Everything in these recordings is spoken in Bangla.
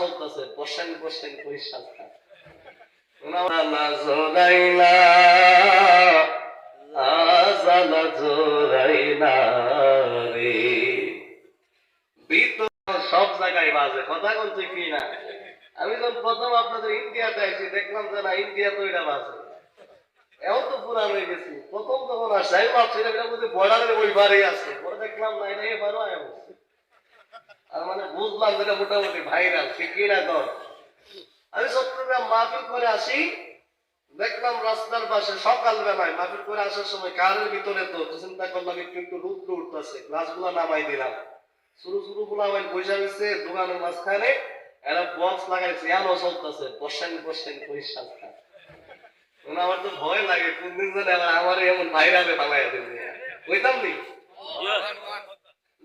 চলতেছে, বসেন বসেন না আমি যখন প্রথম আপনাদের ইন্ডিয়াতে আসি দেখলাম যে না, ইন্ডিয়া তো এটা বাজে। এও তো পুরান হয়ে গেছি। প্রথম যখন আসছে আমি ভাবছিলাম বর্ডারের ওই বারে আছে। পরে দেখলাম না, এটা এবারও আয়া আর মানে বুঝলাম যেটা মোটামুটি ভাইরাল ঠিক কি না কর আমি চট্টগ্রাম মাহফিল করে আসি, দেখলাম রাস্তার পাশে সকাল বেলায় মাহফিল করে আসার সময় কারের ভিতরে তো চিন্তা করলাম একটু একটু রুদ্র উঠতেছে, গ্লাসগুলো নামাই দিলাম। শুরু শুরু গুলা আমার পয়সা দিচ্ছে দোকানের মাঝখানে এরা বক্স লাগাইছে এমন চলতেছে, বসেন বসেন মানে আমার তো ভয় লাগে, কোনদিন আবার আমার এমন ভাইরালে পালাই দিন কইতাম নি?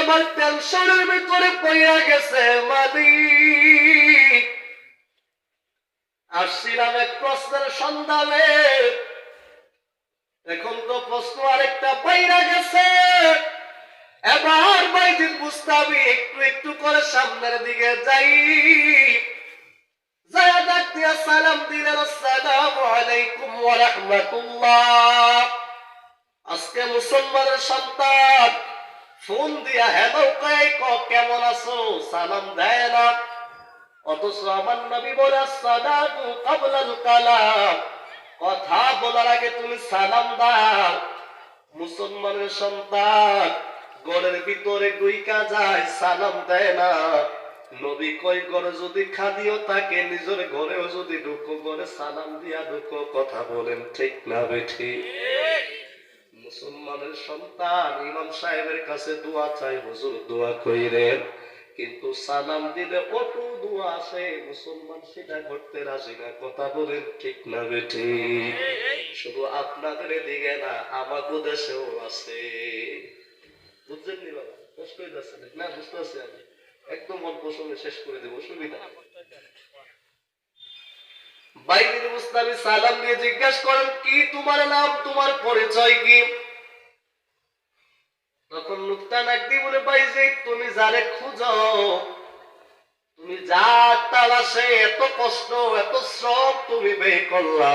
আমার টেনশনের ভিতরে পইরা গেছে মালিক। আসছিলাম এক প্রশ্নের সন্ধানে। এখন তো প্রশ্ন আরেকটা বাইরা গেছে। এবার মুস্তাবি একটু একটু করে সামনের দিকে যাই। যায়া সালাম দিলেন আসসালামু আলাইকুম ওয়া রাহমাতুল্লাহ। আজকে মুসলমানের সন্তান ফোন দিয়া, হ্যালো কয় ক, কেমন আছো? সালাম দেয় না। অথচ আমার নবী বলে সালামু কাবলাল কালাম। কথা বলার আগে তুমি সালাম দাও। মুসলমানের সন্তান, ঘরের ভিতরে দুইকা যায়, সালাম দেয় না। নবী কই ঘরে যদি খাদিও থাকে, নিজের ঘরেও যদি ঢুকো, ঘরে সালাম দিয়া ঢুকো, কথা বলেন ঠিক না বেঠি মুসলমানের সন্তান, ইমাম সাহেবের কাছে দোয়া চাই, হুজুর দোয়া কইরেন। কিন্তু সালাম দিলে অটু দোয়া আসে, মুসলমান সেটা করতে রাজি না। কথা বলেন ঠিক না বেঠি? শুধু আপনাদের দিকে না আমাদের দেশেও আছে। বুঝছেন নি বাবা? কষ্ট হইতেছে না বুঝতে পারছি আমি। একদম অল্প সময় শেষ করে দেবো সুবিধা মুস্তাবি সালাম দিয়ে জিজ্ঞাসা করেন, কি তোমার নাম? তোমার পরিচয় কি? তখন নাকদি বলে, ভাই, যে তুমি যারে খুঁজো, তুমি যা তালাশে, এত কষ্ট, এত শ্রম তুমি করলা।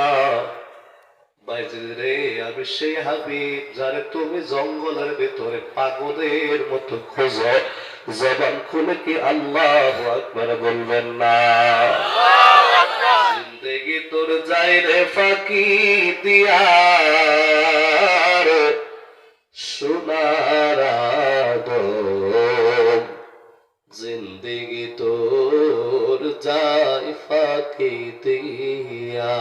আমি সেই যারে তুমি জঙ্গলের ভেতরে পাগলের মতো খোঁজো। জবান খুলে কি আল্লাহ আকবার বলবেন না? তোর যাই রে ফাঁকি দিয়ার রে জিন্দিগি তোর যাই ফাঁকি দিয়া।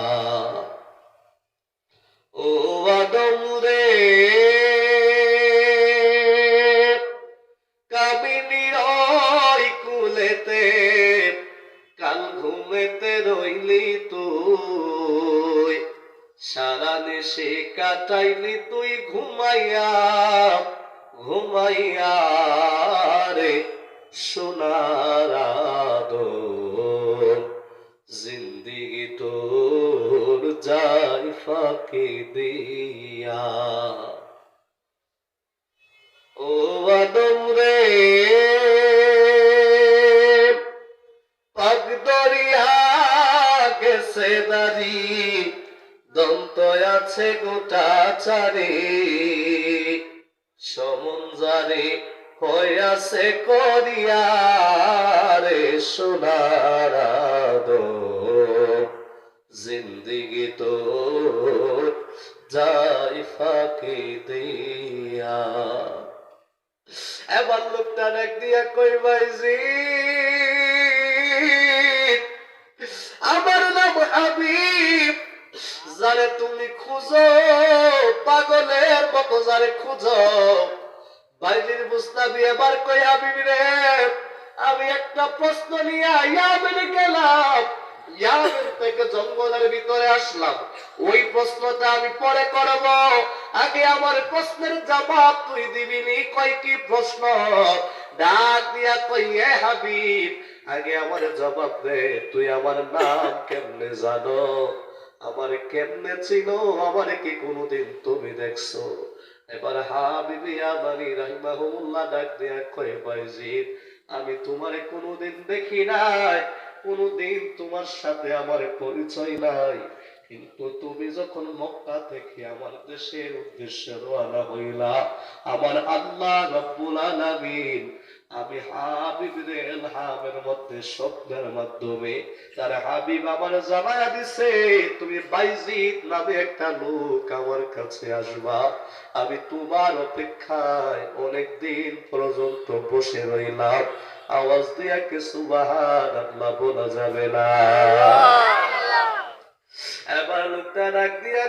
সারা দেশে কাটাইলি তুই ঘুমাইয়া ঘুমাইয়া রে সোনার জিন্দিগি তোর যাই ফাঁকি দিয়া। ও আদম রে, পাক দরিয়া গেছে দন্ত আছে গোটা চারি সমঞ্জারে হইয়াছে করিয়া রে সোনার জিন্দিগি তো যাই ফাঁকি দিয়া। এবার লোকটা ডাক দিয়া কই বাইজি আমার নাম হাবিব যারে তুমি খুঁজো, পাগলের মতো যারে খুঁজো। বাইজির বুস্তাবি এবার কই হাবিব রে? আমি একটা প্রশ্ন নিয়ে ইয়ামেনে গেলাম। ইয়ামেন থেকে জঙ্গলের ভিতরে আসলাম। ওই প্রশ্নটা আমি পরে করব। আগে আমার প্রশ্নের জবাব তুই দিবি নি, কয় কি প্রশ্ন? ডাক দিয়া কই, এ হাবিব, আগে আমার জবাব দে, তুই আমার নাম কেমনে জানো? আমার কেমনে চিনো আমার কি কোনোদিন তুমি দেখছ? এবার হাবিবি আমানি রাহিমাহুল্লাহ ডাক দিয়া কয় বাইজিদ আমি তোমারে কোনোদিন দেখি নাই, কোনোদিন তোমার সাথে আমার পরিচয় নাই। কিন্তু তুমি যখন মক্কা থেকে আমার দেশের উদ্দেশ্যে রওনা হইলা, আমার আল্লাহ রব্বুল আলামিন আমি হাবিবের এলহামের মধ্যে স্বপ্নের মাধ্যমে তার হাবিব আমার জানায়া দিছে তুমি বাইজিদ নামে একটা লোক আমার কাছে আসবা। আমি তোমার অপেক্ষায় অনেক দিন পর্যন্ত বসে রইলাম। আওয়াজ দিয়া কে সুবাহান আল্লাহ বলা যাবে না। এবার লোকটা ডাক দিয়া